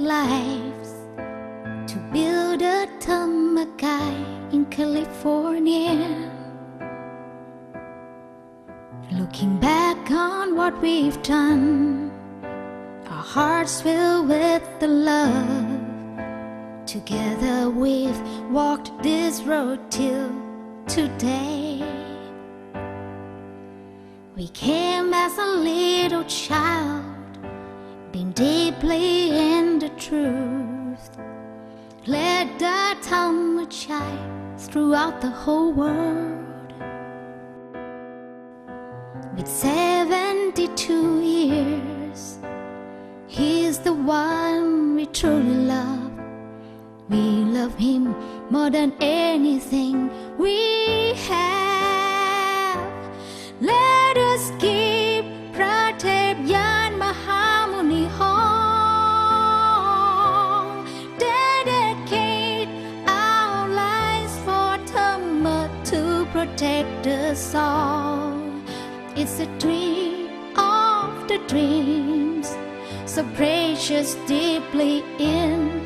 lives to build a Tamakai in California. Looking back on what we've done, our hearts filled with the love. Together we've walked this road till today. We came as a little child, been deeply in the truth. Let the Talmud shine throughout the whole world. With 72 years, He's the one we truly love. We love Him more than anything we have. Protect us all. It's a dream of the dreams, so precious deeply in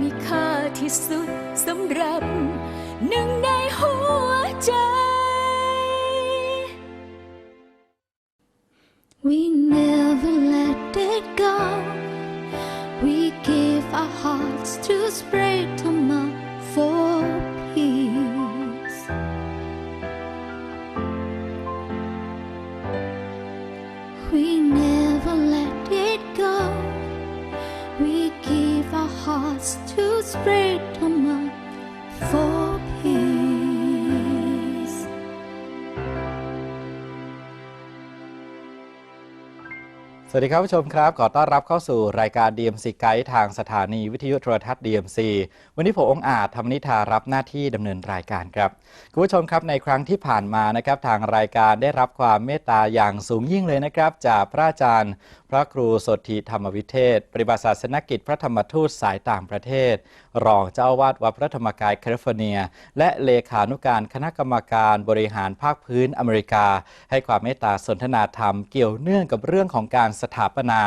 มีค่าที่สุดสำหรับหนึ่งในหัวใจ We never let it go. We give our hearts to spread วัสดีครับผู้ชมครับ ขอต้อนรับเข้าสู่รายการ DMC Guide ทางสถานีวิทยุโทรทัศน์ DMC วันนี้ผมองอาจธรรมนิธารับหน้าที่ดำเนินรายการครับคุณผู้ชมครับในครั้งที่ผ่านมานะครับทางรายการได้รับความเมตตาอย่างสูงยิ่งเลยนะครับ จากพระอาจารย์ พระครูสดทิธรรมวิเทศ ปริบัติศาสนกิจพระธรรมทูตสายต่างประเทศรองเจ้าวาดวัดพระธรรมกายแคลิฟอร์เนีย และเลขานุการคณะกรรมการบริหารภาคพื้นอเมริกา ให้ความเมตตาสนทนาธรรมเกี่ยวเนื่องกับเรื่องของการสถาปนา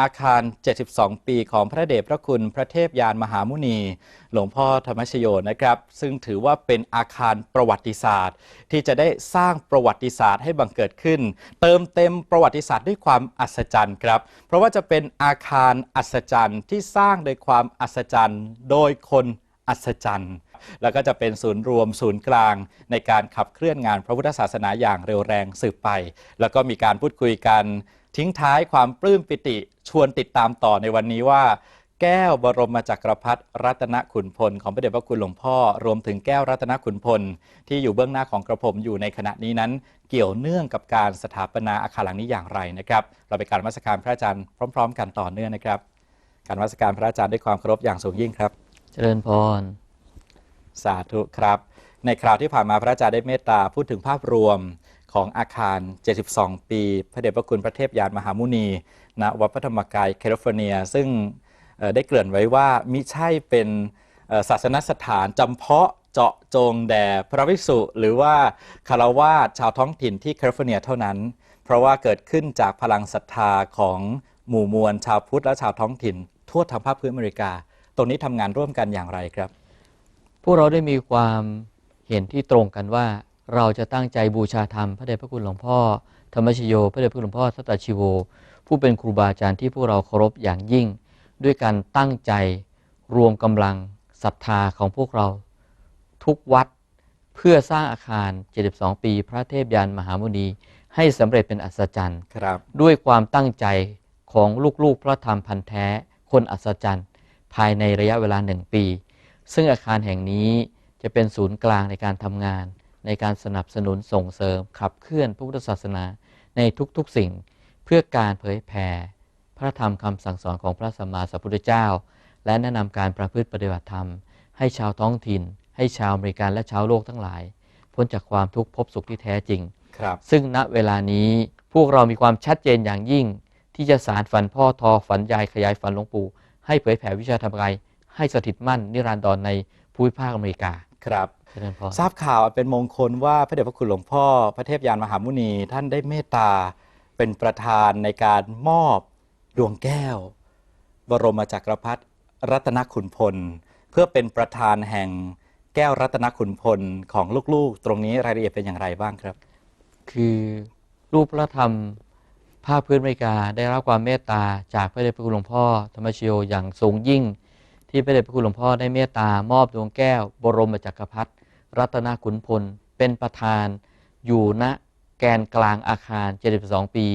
อาคาร 72 ปีของพระเดชพระคุณพระเทพยานมหามุนี หลวงพ่อธรรมชโยนะครับ ซึ่งถือว่าเป็นอาคารประวัติศาสตร์ ที่จะได้สร้างประวัติศาสตร์ให้บังเกิดขึ้น เติมเต็มประวัติศาสตร์ด้วยความอัศจรรย์ครับ เพราะว่าจะเป็นอาคารอัศจรรย์ที่สร้างโดยความอัศจรรย์ โดยคนอัศจรรย์แล้วก็จะเป็นศูนย์รวมศูนย์กลางในการขับเคลื่อนงานพระพุทธศาสนาอย่างเร็วแรงสืบไป แล้วก็มีการพูดคุยกัน ทิ้งท้ายความปลื้มปิติชวนติดตามต่อในวันนี้ว่า แก้วบรมจักรพรรดิรัตนขุนพล ของพระเดชพระคุณหลวงพ่อ รวมถึงแก้วรัตนขุนพล ที่อยู่เบื้องหน้าของกระผมอยู่ในขณะนี้นั้น เกี่ยวเนื่องกับการสถาปนาอาคารหลังนี้อย่างไรนะครับเราไปการนมัสการพระอาจารย์พร้อม ๆ กันต่อเนื่องนะครับ การนมัสการพระอาจารย์ด้วยความเคารพอย่างสูงยิ่งครับ เจริญพรสาธุครับ ในคราวที่ผ่านมาพระอาจารย์ได้เมตตาพูดถึงภาพรวม ของอาคาร 72 ปี พระเดชพระคุณพระเทพยานมหามุนีณวัดพระธรรมกายแคลิฟอร์เนีย ซึ่งได้เกริ่นไว้ว่ามิใช่เป็นศาสนสถานจำเพาะเจาะจงแด่พระวิกษุหรือว่าคารวาสชาวท้องถิ่นที่แคลิฟอร์เนียเท่านั้น เพราะว่าเกิดขึ้นจากพลังศรัทธาของหมู่มวลชาวพุทธและชาวท้องถิ่น ทั่วทั้งภาคพื้นอเมริกา ตรงนี้ทำงานร่วมกันอย่างไรครับ พวกเราได้มีความเห็นที่ตรงกันว่า เราจะตั้งใจบูชาธรรมพระเดชพระคุณหลวงพ่อ ธรรมชโย พระเดชพระคุณหลวงพ่อสัตตชีโว ผู้เป็นครูบาอาจารย์ที่พวกเราเคารพอย่างยิ่ง ด้วยการตั้งใจรวมกำลังศรัทธาของพวกเรา ทุกวัดเพื่อสร้างอาคาร 72 ปี พระเทพยานมหามุนี ให้สำเร็จเป็นอัศจรรย์ครับ ด้วยความตั้งใจของลูกๆพระธรรมพันธ์แท้ คนอัศจรรย์ ภายในระยะเวลาหนึ่งปี ซึ่งอาคารแห่งนี้จะเป็นศูนย์กลางในการทำงาน ในการสนับสนุนส่งเสริมขับเคลื่อนพระพุทธศาสนาในทุกๆสิ่ง เพื่อการเผยแผ่พระธรรมคำสั่งสอนของพระสัมมาสัมพุทธเจ้า และแนะนำการประพฤติปฏิบัติธรรม ให้ชาวท้องถิ่น ให้ชาวอเมริกันและชาวโลกทั้งหลาย พ้นจากความทุกข์พบสุขที่แท้จริงครับ ซึ่งณเวลานี้พวกเรามีความชัดเจนอย่างยิ่ง ที่จะสารฝันพ่อทอฝันยายขยายฝันหลวงปู่ให้เผยแผ่วิชาธรรมกายให้สถิตมั่นนิรันดรในภูมิภาคอเมริกาครับเจริญพร ทราบข่าวอันเป็นมงคลว่าพระเดชพระคุณหลวงพ่อ พระเทพยานมหามุนีท่านได้เมตตาเป็นประธานในการมอบดวงแก้ว บรมจักรพรรดิรัตนขุนพล เพื่อเป็นประธานแห่งแก้วรัตนขุนพลของลูกๆ ตรงนี้รายละเอียดเป็นอย่างไรบ้างครับ คือรูปพระธรรมภาคพื้นอเมริกาได้รับความเมตตาจากพระเดชพระคุณหลวงพ่อธรรมชโยอย่างสูงยิ่ง ที่พระเดชพระคุณหลวงพ่อได้เมตตามอบดวงแก้ว บรมจักรพรรดิ รัตนขุนพล เป็นประธาน อยู่ณแกนกลางอาคาร 72 ปี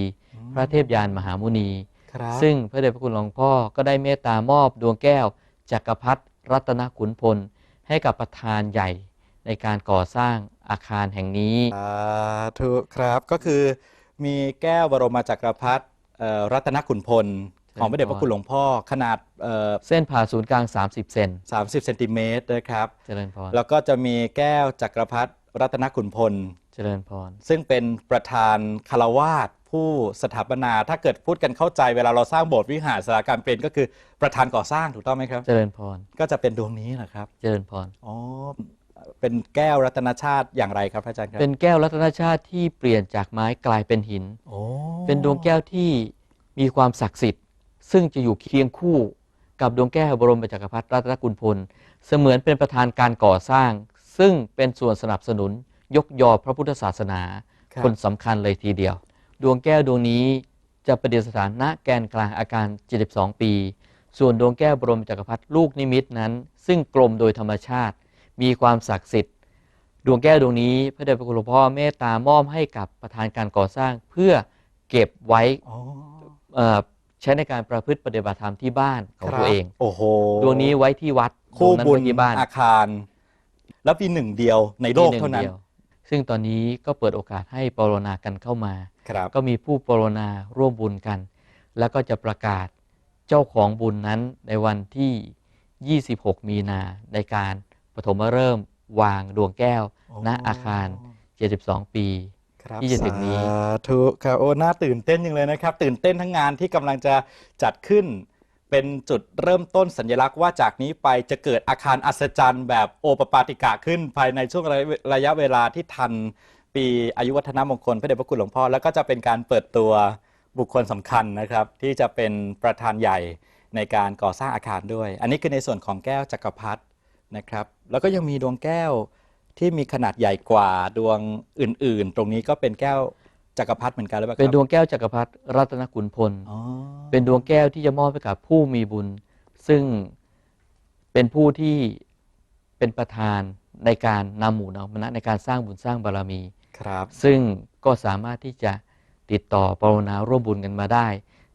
พระเทพยานมหามุนีครับซึ่งพระเดชพระคุณหลวงพ่อก็ได้เมตตามอบดวงแก้ว จักรพรรดิรัตนขุนพล ให้กับประธานใหญ่ในการก่อสร้างอาคารแห่งนี้สาธุครับก็คือมีแก้วบรมจักรพรรดิเอ่อรัตนขุนพล ของพระเดชพระคุณหลวงพ่อขนาดเอ่อเส้นผ่าศูนย์กลาง 30 เซน30เซนติเมตรนะครับเจริญพรแล้วก็จะมีแก้วจักรพรรดิรัตนขุนพล เจริญพร ซึ่งเป็นประธานคารวาสผู้สถาปนา ถ้าเกิดพูดกันเข้าใจเวลาเราสร้างโบสถ์วิหารสถาการเป็นก็คือประธานก่อสร้างถูกต้องไหมครับ เจริญพร ก็จะเป็นดวงนี้นะครับ เจริญพร อ๋อ เป็นแก้วรัตนชาติอย่างไรครับพระอาจารย์ครับ เป็นแก้วรัตนชาติที่เปลี่ยนจากไม้กลายเป็นหินโอ้เป็นดวงแก้วที่มีความศักดิ์สิทธิ์ ซึ่งจะอยู่เคียงคู่กับดวงแก้วบรมจักรพรรดิรัตนกุลพล เสมือนเป็นประธานการก่อสร้าง ซึ่งเป็นส่วนสนับสนุนยกยอพระพุทธศาสนารับคนสำคัญเลยทีเดียว ดวงแก้วดวงนี้จะประดิษฐานณแกนกลางอาการ 72 ปี ส่วนดวงแก้วบรมจักรพรรดิลูกนิมิตนั้น ซึ่งกลมโดยธรรมชาติ มีความศักดิ์สิทธิ์ ดวงแก้วดวงนี้พระเดชพระคุณหลวงพ่อเมตตามอบให้กับประธานการก่อสร้างเพื่อเก็บไว้อ๋อเอ่อ ใช้ในการประพฤติปฏิบัติธรรมที่บ้านของครับตัวเอง โอ้โหดวงนี้ไว้ที่วัดคู่ดวงนั้นบุญไว้ที่บ้าน อาคาร แล้วปีหนึ่งเดียวในโลกมีหเท่านั้นดียวซึ่งตอนนี้ก็เปิดโอกาสให้ปรนนากันเข้ามาครับก็มีผู้ปรนนาร่วมบุญกัน แล้วก็จะประกาศเจ้าของบุญนั้นในวันที่ 26 มีนาในการปฐมฤกษ์วางดวงแก้ว ณอาคาร 72 ปี ครับที่จะถึงนี้ สาธุครับโอ้น่าตื่นเต้นยังเลยนะครับ ตื่นเต้นทั้งงานที่กำลังจะจัดขึ้น เป็นจุดเริ่มต้นสัญลักษณ์ว่าจากนี้ไปจะเกิดอาคารอัศจรรย์แบบโอปปาติกะขึ้น ภายในช่วงระยะระยะเวลาที่ทันปีอายุวัฒนมงคลพระเดชพระคุณหลวงพ่อ แล้วก็จะเป็นการเปิดตัวบุคคลสำคัญนะครับ ที่จะเป็นประธานใหญ่ในการก่อสร้างอาคารด้วย อันนี้คือในส่วนของแก้วจักรพรรดินะครับ แล้วก็ยังมีดวงแก้ว ที่มีขนาดใหญ่กว่าดวงอื่น ๆ ตรงนี้ก็เป็นแก้วจักรพรรดิเหมือนกันหรือเปล่าครับเป็นดวงแก้วจักรพรรดิรัตนกุลพล อ๋อเป็นดวงแก้วที่จะมอบให้กับผู้มีบุญ ซึ่งเป็นผู้ที่เป็นประธานในการนำหมู่นำคณะในการสร้างบุญสร้างบารมี ครับ ซึ่งก็สามารถที่จะติดต่อปรนนาร่วมบุญกันมาได้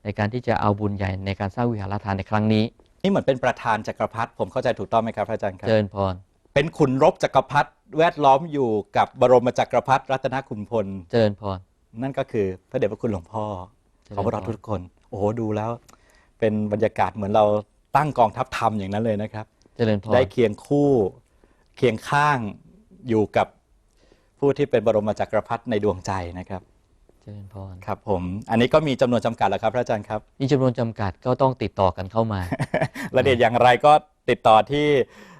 ในการที่จะเอาบุญใหญ่ในการสร้างวิหารทานในครั้งนี้ นี่เหมือนเป็นประธานจักรพรรดิผมเข้าใจถูกต้องไหมครับพระอาจารย์ครับ เจริญพร เป็นขุนรบจักรพรรดิแวดล้อมอยู่กับบรมจักรพรรดิรัตนขุนพล เจริญพร นั่นก็คือพระเดชพระคุณหลวงพ่อเจริญของพวกเราพรทุกคน โอ้โหดูแล้ว เป็นบรรยากาศเหมือนเราตั้งกองทัพธรรมอย่างนั้นเลยนะครับ เจริญพร ได้เคียงคู่เคียงข้างอยู่กับผู้ที่เป็นบรมจักรพรรดิในดวงใจนะครับเจริญพร ครับ ผม อันนี้ก็มีจำนวนจำกัดแล้วครับพระอาจารย์ครับ มีจำนวนจำกัดก็ต้องติดต่อกันเข้ามา รายละเอียดอย่างไรก็ติดต่อที่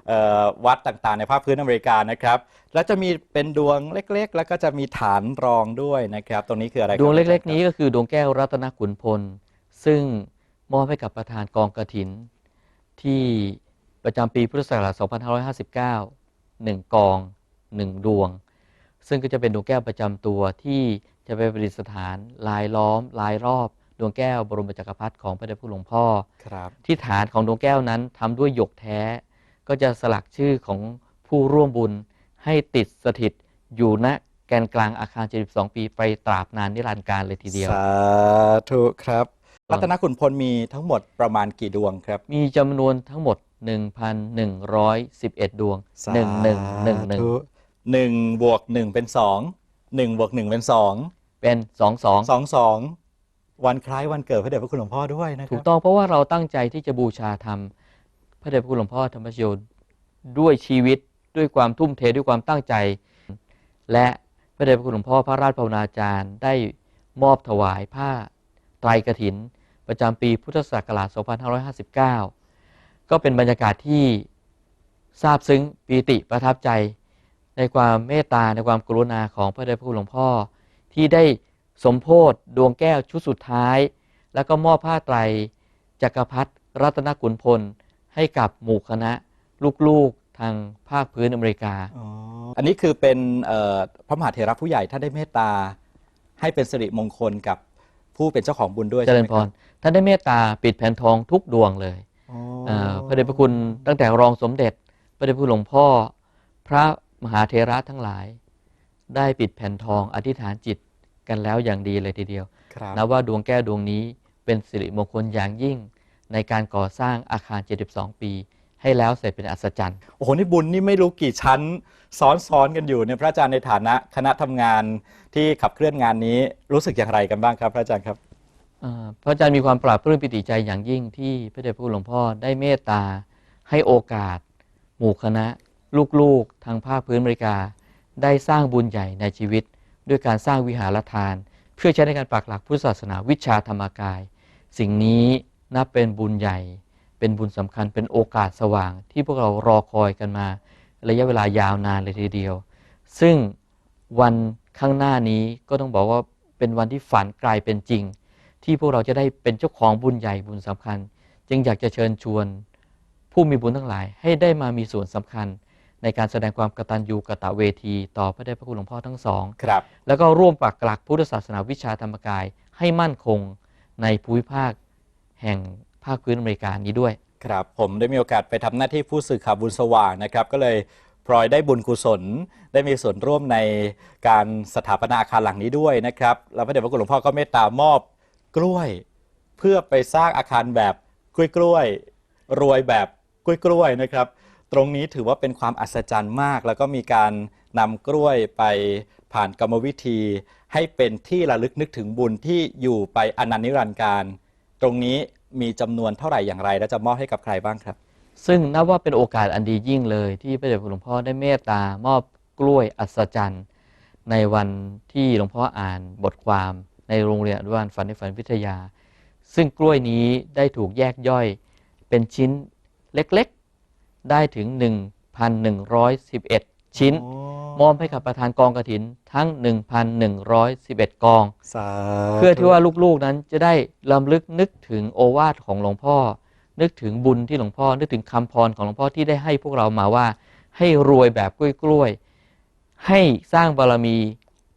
เอ่อ วัดต่างๆ ในภาคพื้นอเมริกานะครับ แล้วจะมีเป็นดวงเล็กๆ แล้วก็จะมีฐานรองด้วยนะครับ ตรงนี้คืออะไรครับดวงเล็ก ๆ นี้ก็คือดวงแก้วรัตนขุนพล ซึ่งมอบให้กับประธานกองกระถิน ที่ประจำปีพุทธศักราช 2559 1 กอง 1 ดวง ซึ่งก็จะเป็นดวงแก้วประจำตัวที่จะไปประดิษฐานลายล้อมลายรอบดวงแก้วบรมจักรพรรดิของพระเดชพระคุณหลวงพ่อครับที่ฐานของดวงแก้วนั้นทำด้วยหยกแท้ ก็จะสลักชื่อของผู้ร่วมบุญให้ติดสถิตอยู่ณแกนกลางอาคาร 72 ปีไปตราบนานนิรันดร์การเลยทีเดียว สาธุครับ รัตนขุนพลมีทั้งหมดประมาณกี่ดวงครับ มีจำนวนทั้งหมด 1,111 ดวง สา1111ธุหนึ่งบวกหนึ่งเป็นสองหนึ่งบวกหนึ่งเป็นสองเป็น 22 สองสองวันคล้ายวันเกิดพระเดชพระคุณหลวงพ่อด้วยนะคถูรักบ ต้องเพราะว่าเราตั้งใจที่จะบูชาธรรม พระเดชพระคุณหลวงพ่อธรรมชโยด้วยชีวิตด้วยความทุ่มเทด้วยความตั้งใจ และพระเดชพระคุณหลวงพ่อพระราชภาวนาจารย์ ได้มอบถวายผ้าไตรกฐิน ประจำปีพุทธศักราช 2559 ก็เป็นบรรยากาศที่ซาบซึ้งปีติประทับใจ ในความเมตตาในความกรุณาของพระเดชพระคุณหลวงพ่อ ที่ได้สมโพธดวงแก้วชุดสุดท้าย แล้วก็มอบผ้าไตรจักรพรรดิรัตนกุลพล ให้กับหมู่คณะลูกๆทางภาคพื้นอเมริกาอ๋ออันนี้คือเป็นเอ่อพระมหาเถระผู้ใหญ่ท่านได้เมตตา ให้เป็นสิริมงคลกับผู้เป็นเจ้าของบุญด้วยเจริญใช่ไหมพครท่านได้เมตตาปิดแผ่นทองทุกดวงเลยอ๋อเอ่อพระเดชพระคุณตั้งแต่รองสมเด็จ พระเดชพระคุณหลวงพ่อ พระมหาเถระทั้งหลาย ได้ปิดแผ่นทองอธิษฐานจิตกันแล้วอย่างดีเลยทีเดียวครับนับว่าดวงแก้วดวงนี้เป็นสิริมงคลอย่างยิ่ง ในการก่อสร้างอาคาร 72 ปี ให้แล้วเสร็จเป็นอัศจรรย์ โอ้โห นี่บุญนี่ไม่รู้กี่ชั้นซ้อนซ้อนๆกันอยู่เนี่ยพระอาจารย์ในฐานะคณะทำงานที่ขับเคลื่อนงานนี้รู้สึกอย่างไรกันบ้างครับ พระอาจารย์ครับอ่าพระอาจารย์มีความปราบปลื้มปิติใจอย่างยิ่งที่พระเดชพระคุณหลวงพ่อได้เมตตา ให้โอกาส หมู่คณะ ลูกๆ ทางภาคพื้นอเมริกา ได้สร้างบุญใหญ่ในชีวิต ด้วยการสร้างวิหารทาน เพื่อใช้ในการปักหลักพุทธศาสนาวิชาธรรมกาย สิ่งนี้ นับเป็นบุญใหญ่ เป็นบุญสำคัญเป็นโอกาสสว่าง ที่พวกเรารอคอยกันมา ระยะเวลายาวนานเลยทีเดียว ซึ่งวันข้างหน้านี้ก็ต้องบอกว่าเป็นวันที่ฝันกลายเป็นจริง ที่พวกเราจะได้เป็นเจ้าของบุญใหญ่บุญสำคัญ จึงอยากจะเชิญชวน ผู้มีบุญทั้งหลายให้ได้มามีส่วนสำคัญ ในการแสดงความกตัญญูกตเวที ต่อพระเดชพระคุณหลวงพ่อทั้งสองครับแล้วก็ร่วมปักหลักพุทธศาสนาวิชาธรรมกายให้มั่นคงในภูมิภาค แห่งภาคพื้นอเมริกานี้ด้วย ครับผมได้มีโอกาสไปทำหน้าที่ผู้สื่อข่าวบุญสว่างนะครับ ก็เลยพลอยได้บุญกุศล ได้มีส่วนร่วมในการสถาปนาอาคารหลังนี้ด้วยนะครับแล้วพระเดชพระคุณหลวงพ่อก็เมตตามอบกล้วย เพื่อไปสร้างอาคารแบบกล้วยกล้วยๆรวยแบบกล้วยกล้วยๆนะครับ ตรงนี้ถือว่าเป็นความอัศจรรย์มาก แล้วก็มีการนำกล้วยไปผ่านกรรมวิธี ให้เป็นที่ระลึกนึกถึงบุญที่อยู่ไปอนันต์นิรันดร์การ ตรงนี้มีจำนวนเท่าไหร่อย่างไร และจะมอบให้กับใครบ้างครับ ซึ่งนับว่าเป็นโอกาสอันดียิ่งเลย ที่พระเดชพระคุณหลวงพ่อได้เมตตามอบกล้วยอัศจรรย์ ในวันที่หลวงพ่ออ่านบทความในโรงเรียนอนุบาลฝันในฝันวิทยา ซึ่งกล้วยนี้ได้ถูกแยกย่อยเป็นชิ้นเล็กๆ ได้ถึง 1,111 ชิ้น มอบให้กับประธานกองกฐินทั้ง 1,111 กอง สาเพื่อที่ว่าลูกๆนั้นจะได้ลำลึกนึกถึงโอวาทของหลวงพ่อ นึกถึงบุญที่หลวงพ่อ นึกถึงคำพรของหลวงพ่อที่ได้ให้พวกเรามาว่า ให้รวยแบบกล้วยๆให้สร้างบารมี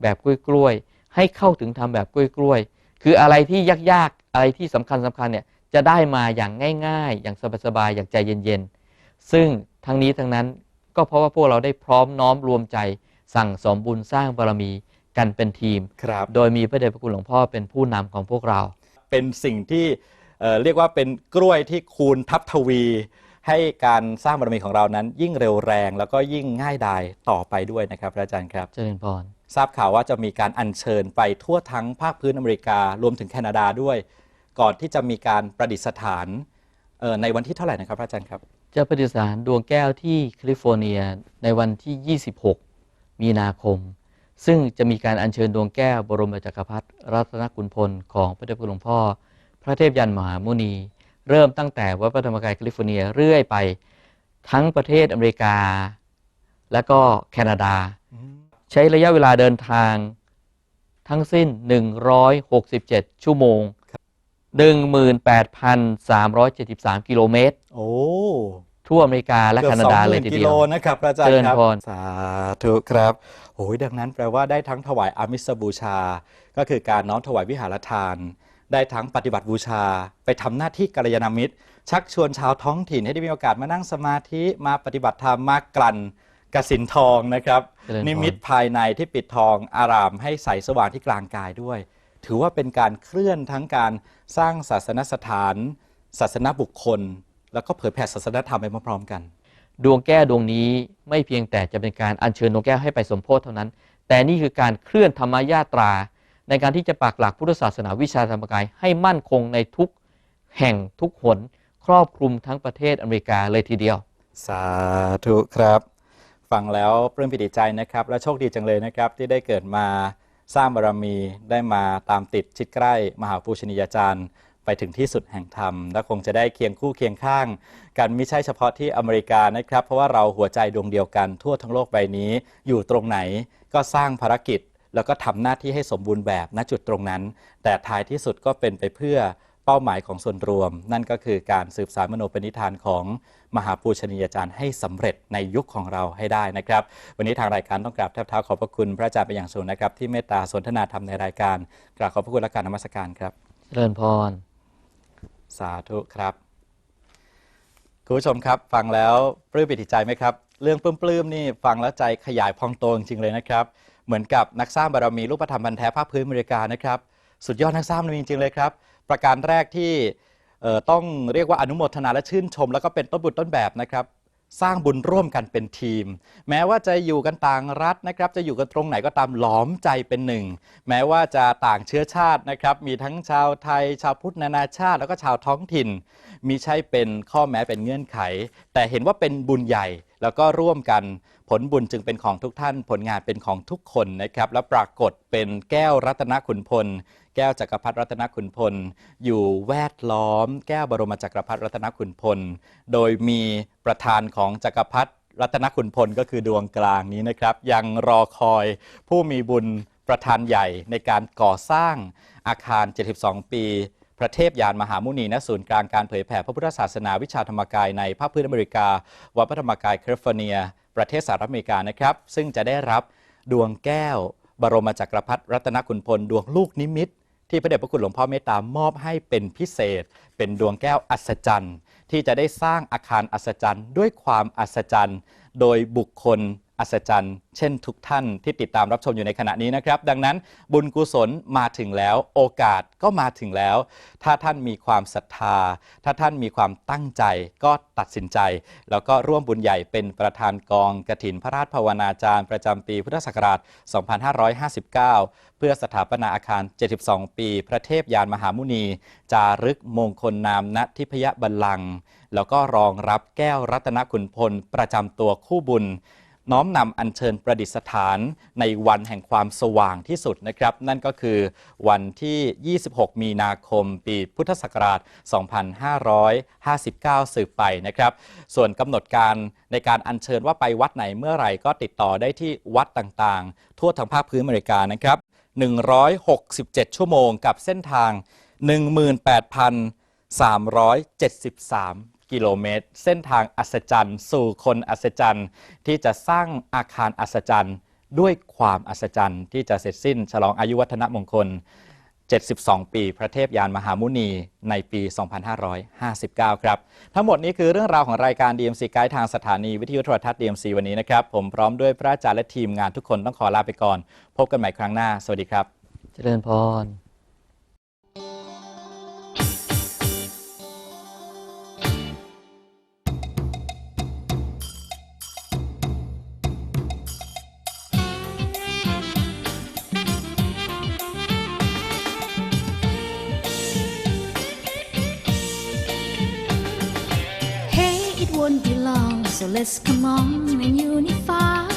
แบบกล้วยๆให้เข้าถึงธรรมแบบกล้วยๆคืออะไรที่ยากๆอะไรที่สำคัญสำคัญเนี่ยจะได้มาอย่างง่าย ๆ อย่างสบายๆอย่างใจเย็นๆ ซึ่งทั้งนี้ทั้งนั้น ก็เพราะว่าพวกเราได้พร้อมน้อมรวมใจ สั่งสมบุญสร้างบารมีกันเป็นทีม ครับโดยมีพระเดชพระคุณหลวงพ่อเป็นผู้นำของพวกเรา เป็นสิ่งที่เอ่อเรียกว่าเป็นกล้วยที่คูณทับทวี ให้การสร้างบารมีของเรานั้น ยิ่งเร็วแรงแล้วก็ยิ่งง่ายดายต่อไปด้วยนะครับพระอาจารย์ครับ เจริญพร ทราบข่าวว่าจะมีการอัญเชิญไปทั่วทั้งภาคพื้นอเมริการวมถึงแคนาดาด้วย ก่อนที่จะมีการประดิษฐานเอ่อในวันที่เท่าไหร่นะครับพระอาจารย์ครับ จะประดิษฐานดวงแก้วที่แคลิฟอร์เนียในวันที่ 26 มีนาคม ซึ่งจะมีการอัญเชิญดวงแก้วบรมจักรพรรดิรัตนกุลพลของพระเดชพระคุณหลวงพ่อ พระเทพยันมหามุนี เริ่มตั้งแต่วัดพระธรรมกายแคลิฟอร์เนียเรื่อยไปทั้งประเทศอเมริกา และก็แคนาดา ใช้ระยะเวลาเดินทางทั้งสิ้น 167 ชั่วโมง 18,373 กิโลเมตร โอ้ทั่วอเมริกาและกือบแคนาดาเลยที20,000กิเดียโลวนะครับพระอาจารย์เจริญครับพรสาธุครับโอ้ยดังนั้นแปลว่าได้ทั้งถวายอามิสบูชา ก็คือการน้อมถวายวิหารทาน ได้ทั้งปฏิบัติบูชา ไปทำหน้าที่กัลยาณมิตร ชักชวนชาวท้องถิ่นให้ได้มีโอกาสมานั่งสมาธิมาปฏิบัติธรรมมากลั่นกสินทองนะครับเจริญพรนิมิตภายในที่ปิดทองอารามให้ใสสว่างที่กลางกายด้วย ถือว่าเป็นการเคลื่อนทั้งการสร้างศาสนสถาน ศาสนบุคคล แล้วก็เผยแผ่ศาสนธรรมไปพร้อมๆกัน ดวงแก้วดวงนี้ไม่เพียงแต่จะเป็นการอัญเชิญดวงแก้วให้ไปสมโพธิเท่านั้น แต่นี่คือการเคลื่อนธรรมญาตรา ในการที่จะปักหลักพุทธศาสนาวิชาธรรมกายให้มั่นคงในทุกแห่งทุกหนครอบคลุมทั้งประเทศอเมริกาเลยทีเดียว สาธุครับ ฟังแล้วปลื้มปิติใจนะครับ และโชคดีจังเลยนะครับที่ได้เกิดมา สร้างบารมีได้มาตามติดชิดใกล้ มหาปูชนียาจารย์ ไปถึงที่สุดแห่งธรรม และคงจะได้เคียงคู่เคียงข้าง กันไม่ใช่เฉพาะที่อเมริกานะครับ เพราะว่าเราหัวใจดวงเดียวกันทั่วทั้งโลกใบนี้ อยู่ตรงไหนก็สร้างภารกิจ แล้วก็ทำหน้าที่ให้สมบูรณ์แบบณจุดตรงนั้น แต่ท้ายที่สุดก็เป็นไปเพื่อ เป้าหมายของส่วนรวม นั่นก็คือการสืบสารมโนปณิธานของมหาปูชนียาจารย์ให้สำเร็จในยุคของเราให้ได้นะครับ วันนี้ทางรายการต้องกราบแทบเท้าขอบพระคุณพระอาจารย์เป็นอย่างสูงนะครับ ที่เมตตาสนทนาธรรมในรายการกราบขอบพระคุณและการนมัสการครับเจริญพร สาธุครับคุณผู้ชมครับฟังแล้วปลื้มปิติใจไหมครับ เรื่องปลื้มๆนี่ฟังแล้วใจขยายพองโตจริงๆเลยนะครับ เหมือนกับนักสร้างบารมีรูปธรรมพันธ์แท้ภาคพื้นอเมริกานะครับ สุดยอดนักสร้างบารมีจริงๆเลยครับ ประการแรกที่ต้องเรียกว่าอนุโมทนาและชื่นชม แล้วก็เป็นต้นบุญต้นแบบนะครับสร้างบุญร่วมกันเป็นทีม แม้ว่าจะอยู่กันต่างรัฐนะครับ จะอยู่กันตรงไหนก็ตามหลอมใจเป็นหนึ่ง แม้ว่าจะต่างเชื้อชาตินะครับ มีทั้งชาวไทย ชาวพุทธนานาชาติ แล้วก็ชาวท้องถิ่น มีใช่เป็นข้อแม้เป็นเงื่อนไข แต่เห็นว่าเป็นบุญใหญ่แล้วก็ร่วมกัน ผลบุญจึงเป็นของทุกท่าน ผลงานเป็นของทุกคนนะครับ แล้วปรากฏเป็นแก้วรัตนขุนพล แก้วจักรพรรดิรัตนขุนพล อยู่แวดล้อม แก้วบรมจักรพรรดิรัตนขุนพล โดยมีประธานของจักรพรรดิรัตนขุนพลก็คือดวงกลางนี้นะครับ ยังรอคอยผู้มีบุญประธานใหญ่ในการก่อสร้างอาคาร 72 ปี พระเทพยานมหามุนีณศูนย์กลางการเผยแผ่พระพุทธศาสนาวิชาธรรมกายในภาคพื้นอเมริกาวัดพระธรรมกายแคลิฟอร์เนีย ประเทศสหรัฐอเมริกานะครับ ซึ่งจะได้รับดวงแก้ว บรมจักรพรรดิรัตนขุนพลดวงลูกนิมิต ที่พระเดชพระคุณหลวงพ่อเมตตามอบให้เป็นพิเศษ เป็นดวงแก้วอัศจรรย์ ที่จะได้สร้างอาคารอัศจรรย์ ด้วยความอัศจรรย์ โดยบุคคล อัศจรรย์เช่นทุกท่านที่ติดตามรับชมอยู่ในขณะนี้นะครับ ดังนั้นบุญกุศลมาถึงแล้ว โอกาสก็มาถึงแล้ว ถ้าท่านมีความศรัทธา ถ้าท่านมีความตั้งใจก็ตัดสินใจ แล้วก็ร่วมบุญใหญ่เป็นประธานกองกฐินพระราชภาวนาจารย์ ประจำปีพุทธศักราช 2559 เพื่อสถาปนาอาคาร 72 ปี พระเทพยานมหามุนี จารึกมงคลนามณทิพยบัลลังก์แล้วก็รองรับแก้วรัตนขุนพลประจำตัวคู่บุญ น้อมนำอัญเชิญประดิษฐานในวันแห่งความสว่างที่สุดนะครับ นั่นก็คือวันที่ 26 มีนาคม ปีพุทธศักราช 2559 สืบไปนะครับ ส่วนกำหนดการในการอัญเชิญว่าไปวัดไหนเมื่อไหร่ก็ติดต่อได้ที่วัดต่างๆ ทั่วทั้งภาคพื้นอเมริกานะครับ 167 ชั่วโมงกับเส้นทาง 18,373 กิโลเมตร เส้นทางอัศจรรย์ สู่คนอัศจรรย์ ที่จะสร้างอาคารอัศจรรย์ ด้วยความอัศจรรย์ ที่จะเสร็จสิ้น ฉลองอายุวัฒนมงคล 72 ปี พระเทพยานมหามุนีในปี 2559 ครับ ทั้งหมดนี้คือเรื่องราวของรายการ DMC ไกด์ทางสถานีวิทยุโทรทัศน์ DMC วันนี้นะครับ ผมพร้อมด้วยพระอาจารย์และทีมงานทุกคนต้องขอลาไปก่อน พบกันใหม่ครั้งหน้า สวัสดีครับ เจริญพร so let's come on and unify.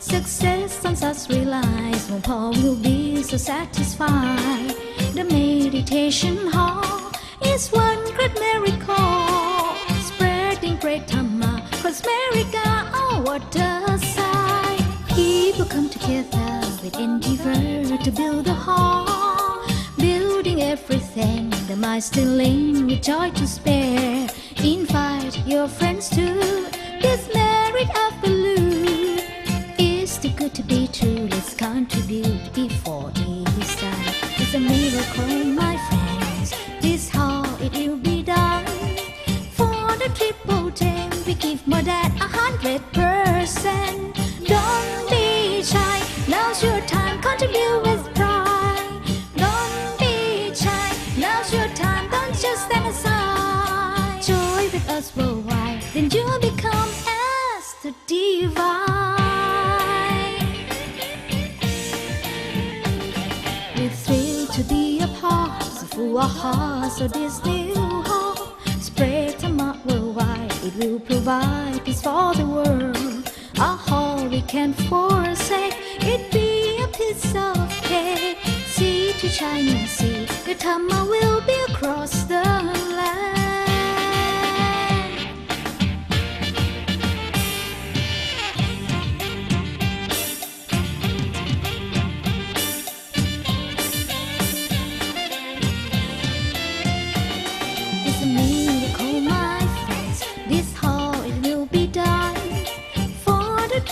Success on us relies when Paul will be so satisfied. The meditation hall is one great miracle, spreading great Dhamma across America. Oh, what a sight! People come together with endeavor to build a hall, building everything. The mind still in with joy to spare. Invite your friends to this married afternoon. It's too good to be true, let's contribute before it is done. It's a miracle, my friends. This how it will be done. For the triple gem, we give more than a hundred percent. So this new hope spread to my worldwide. It will provide peace for the world. A whole we can forsake. It be a piece of cake. Sea to shining sea, the Tama will be across the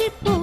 que